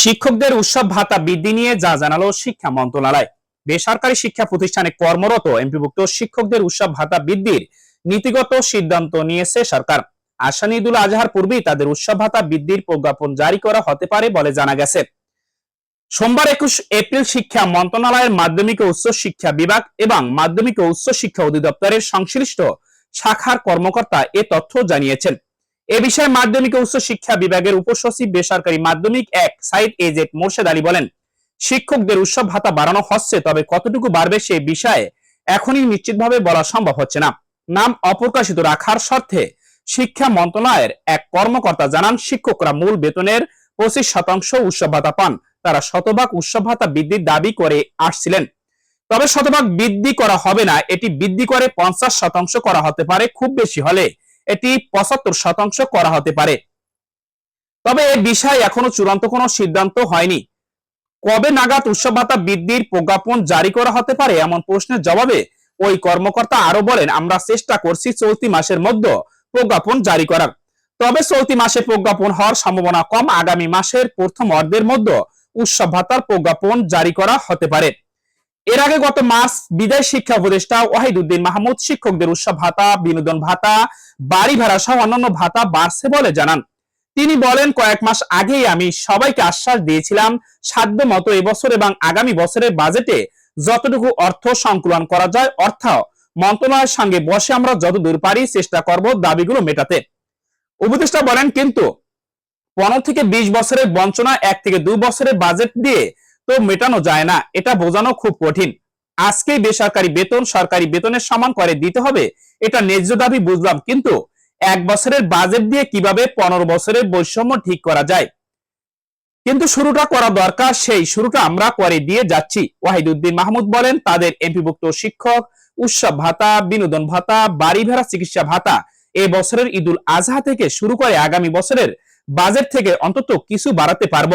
শিক্ষকদের উৎসব ভাতা বৃদ্ধি নিয়ে যা জানালো শিক্ষা মন্ত্রণালয়। বেসরকারি শিক্ষা প্রতিষ্ঠানে কর্মরত এমপিভুক্ত শিক্ষকদের উৎসব ভাতা বৃদ্ধির নীতিগত সিদ্ধান্ত নিয়েছে সরকার। আসান ঈদুল আজহার পূর্বেই তাদের উৎসব ভাতা বৃদ্ধির প্রজ্ঞাপন জারি করা হতে পারে বলে জানা গেছে। সোমবার একুশ এপ্রিল শিক্ষা মন্ত্রণালয়ের মাধ্যমিক ও উচ্চ শিক্ষা বিভাগ এবং মাধ্যমিক ও উচ্চ শিক্ষা অধিদপ্তরের সংশ্লিষ্ট শাখার কর্মকর্তা এ তথ্য জানিয়েছেন। এ বিষয়ে মাধ্যমিক উচ্চ শিক্ষা বিভাগের উপসচিব বেসরকারি মাধ্যমিক এক সাইদ এজেড মোর্শেদ আলী বলেন, শিক্ষকদের উৎসব ভাতা বাড়ানো হচ্ছে, তবে কতটুকু বাড়বে সে বিষয়ে এখনই নিশ্চিতভাবে বলা সম্ভব হচ্ছে না। নাম অপ্রকাশিত রাখার স্বার্থে শিক্ষা মন্ত্রণালয়ের এক কর্মকর্তা জানান, শিক্ষকরা মূল বেতনের পঁচিশ শতাংশ উৎসব ভাতা পান। তারা শতভাগ উৎসব ভাতা বৃদ্ধির দাবি করে আসছিলেন। তবে শতভাগ বৃদ্ধি করা হবে না, এটি বৃদ্ধি করে পঞ্চাশ শতাংশ করা হতে পারে, খুব বেশি হলে এটি পঁচাত্তর শতাংশ করা হতে পারে। তবে এ বিষয়ে এখনও চূড়ান্ত কোনো সিদ্ধান্ত হয়নি। কবে নাগাদ উৎসব ভাতা বৃদ্ধির প্রজ্ঞাপন জারি করা হতে পারে এমন প্রশ্নের জবাবে ওই কর্মকর্তা আরও বলেন, আমরা চেষ্টা করছি চলতি মাসের মধ্যে প্রজ্ঞাপন জারি করার। তবে চলতি মাসে প্রজ্ঞাপন হওয়ার সম্ভাবনা কম। আগামী মাসের প্রথম অর্ধের মধ্যে উৎসব ভাতার প্রজ্ঞাপন জারি করা হতে পারে। এর আগে গত মাস বিদায় শিক্ষা উপদেষ্টা ওয়াহিদুদ্দিন মাহমুদ শিক্ষকদের উৎসব ভাতা, বিনোদন ভাতা, বাড়ি ভাড়া সহ অন্যান্য ভাতা বাড়ছে বলে জানান। তিনি বলেন, কয়েক মাস আগেই আমি সবাইকে আশ্বাস দিয়েছিলাম, সাধ্য মতো এবছর এবং আগামী বছরের বাজেটে যতটুকু অর্থ সংকুলন করা যায় অর্থ মন্ত্রণালয়ের সঙ্গে বসে আমরা যতদূর পারি চেষ্টা করব দাবিগুলো মেটাতে। উপদেষ্টা বলেন, কিন্তু পনেরো থেকে বিশ বছরের বঞ্চনা, এক থেকে দুই বছরের বাজেট দিয়ে তো মেটানো যায় না। এটা বোঝানো খুব কঠিন। আজকেই বেসরকারি বেতন, সরকারি বেতনের সমান করে দিতে হবে, এটা ন্যায্য দাবি বুঝলাম, কিন্তু এক বছরের বাজেট দিয়ে কীভাবে পনেরো বছরের বৈষম্য ঠিক করা যায়? কিন্তু শুরুটা করা দরকার সেই, শুরুটা আমরা করে দিয়ে যাচ্ছি। ওয়াহিদুদ্দিন মাহমুদ বলেন, তাদের এমপিভুক্ত শিক্ষক, উৎসব ভাতা, বিনোদন ভাতা, বাড়ি ভাড়া, চিকিৎসা ভাতা, এ বছরের ঈদুল আজহা থেকে শুরু করে আগামী বছরের বাজেট থেকে অন্তত কিছু বাড়াতে পারব।